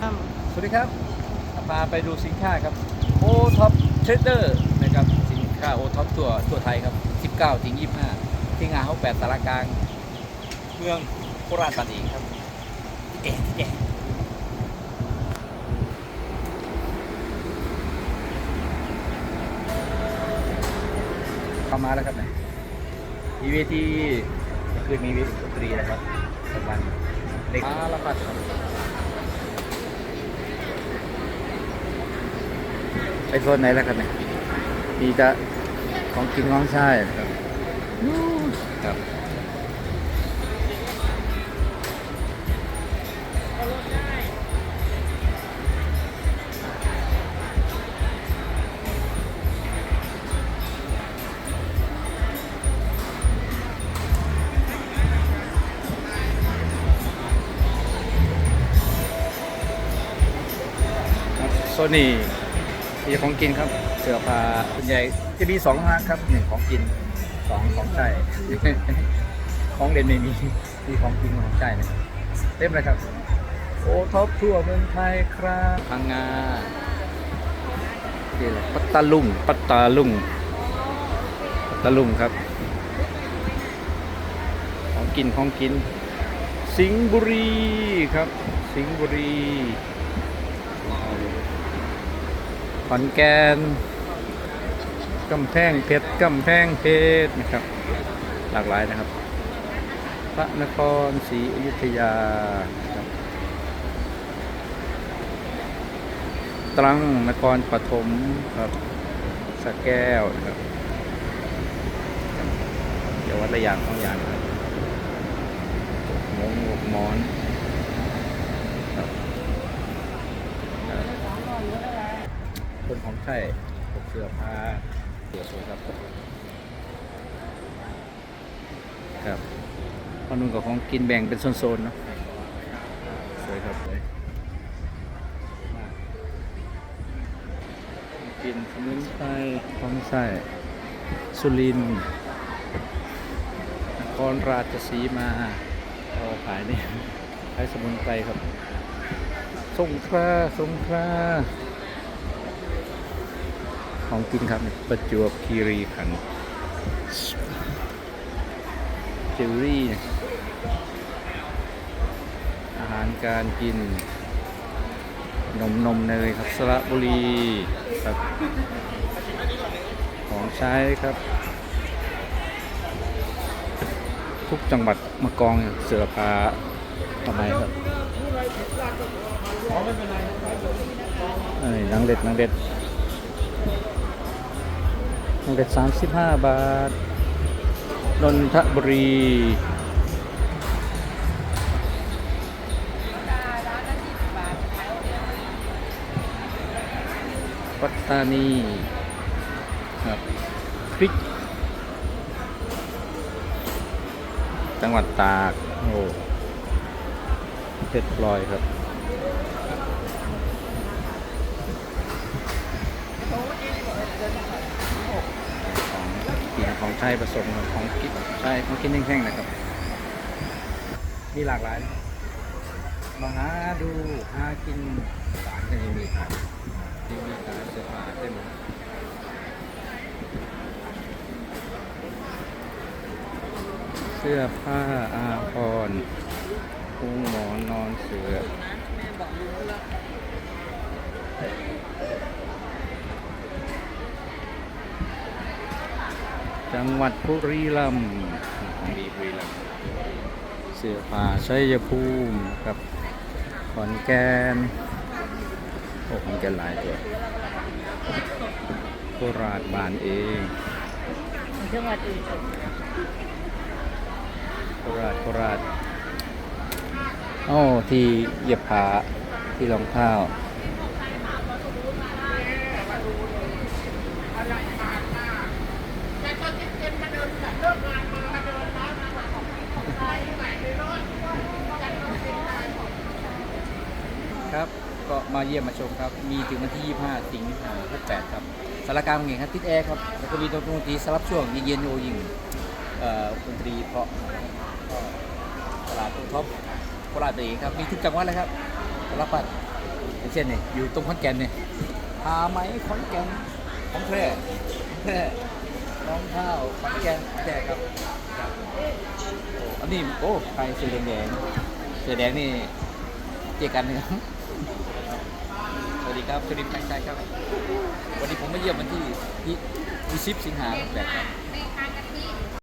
สวัสดีครับพาไปดูสินค้าครับโอท็อปเทรดเดอร์นะครับสินค้าโอท็อปตัวตัวไทยครับ 19ถึง25 ที่งานเขาแปดสารกลาง เมืองโคราชบันเองครับที่แก่ที่แก่เข้ามาแล้วครับเนี่ยมีเวทีคือมีเวทีดนตรีนะครับประมาณเด็กมาแล้วครับ ไป โซนไหนแล้วครับเนี่ยมีจะของกินของใช้ครับครับครับโซนี่ มีของกินครับ เสือผ้าส่วนใหญ่จะมีสองร้าครับหนึ่งของกินสองของใช้ของเล่นไม่มีมีของกินของใช้นะเต็มเลยครับ โอ้ท็อปทั่วเมืองไทยครับพังงานี่แหละปัตตาลุงปัตตาลุงปัตตาลุงครับ ของกินของกิน สิงห์บุรีครับ สิงห์บุรี ขอนแก่นกำแพงเพชรกำแพงเพชรนะครับ หลากหลายนะครับ พระนครศรีอยุธยาตรังนครปฐมครับสะแก้วนะครับเดี๋ยววัดระยางของอย่างครับงงหกหมอนครับครับ คนของใช่พวกเสื้อผ้าเสื้อสวยครับครับพอนุ่นกับของกินแบ่งเป็นโซนๆเนาะสวยครับสวยกินสมุนไพรของใส่สุรินทร์นครราชสีมาเอาขายนี่ขายสมุนไพรครับสงขลาสงขลา ของกินครับประจวบคีรีขันธ์จิวเวลรี่อาหารการกิน นมนมเนยครับสระบุรีครับ ของใช้ครับ ทุกจังหวัดมากองเสือผ้าทำไมครับ เอ้ยนางเด็ดนางเด็ด เด็ดสามสิบห้าบาท นนทบุรีปัตตานีครับพริก จังหวัดตาก โอ้เพชรพลอยครับของกิน ของใช้ผสมกับของกินใช่ของกินแห้งๆนะครับ มีหลากหลาย มาหาดูหากินสารก็ยังมีขายยังมีขายเสื้อผ้าเต็มเสื้อผ้าอาภรณ์พุงหมอนนอนเสือ จังหวัดบุรีรัมย์ของดีบุรีรัมย์เสื้อผ้าชัยภูมิครับขอนแก่นโอ้ขอนแก่นหลายตัวโคราชบานเองจังหวัดอื่นโคราชโคราชโอ้ที่เหยียบผาที่รองเท้า ครับ ก็มาเยี่ยมมาชมครับ มีถึงวันที่ 25 สิงหาคม68ครับสารการเงินครับติดแอร์ครับแล้วก็มีดนตรีสลับช่วงเย็นโอยิงดนตรีเพราะตลาดตรงท็อปโคราชตีครับ มีทุกจังหวัดเลยครับรับปัดเช่นนี่อยู่ตรงขอนแก่นเนี่ยหาไหมขอนแก่นของแพร่แพร่น้องข้าวขอนแก่นแจกครับอันนี้โอ้ใครเสื้อแดงเสื้อแดงนี่เจอกันนะครับ สวัสดีครับสุรินทร์แชัยครับ วันนี้ผมมาเยี่ยมวันที่ยี่สิปสิงหาแปดครับ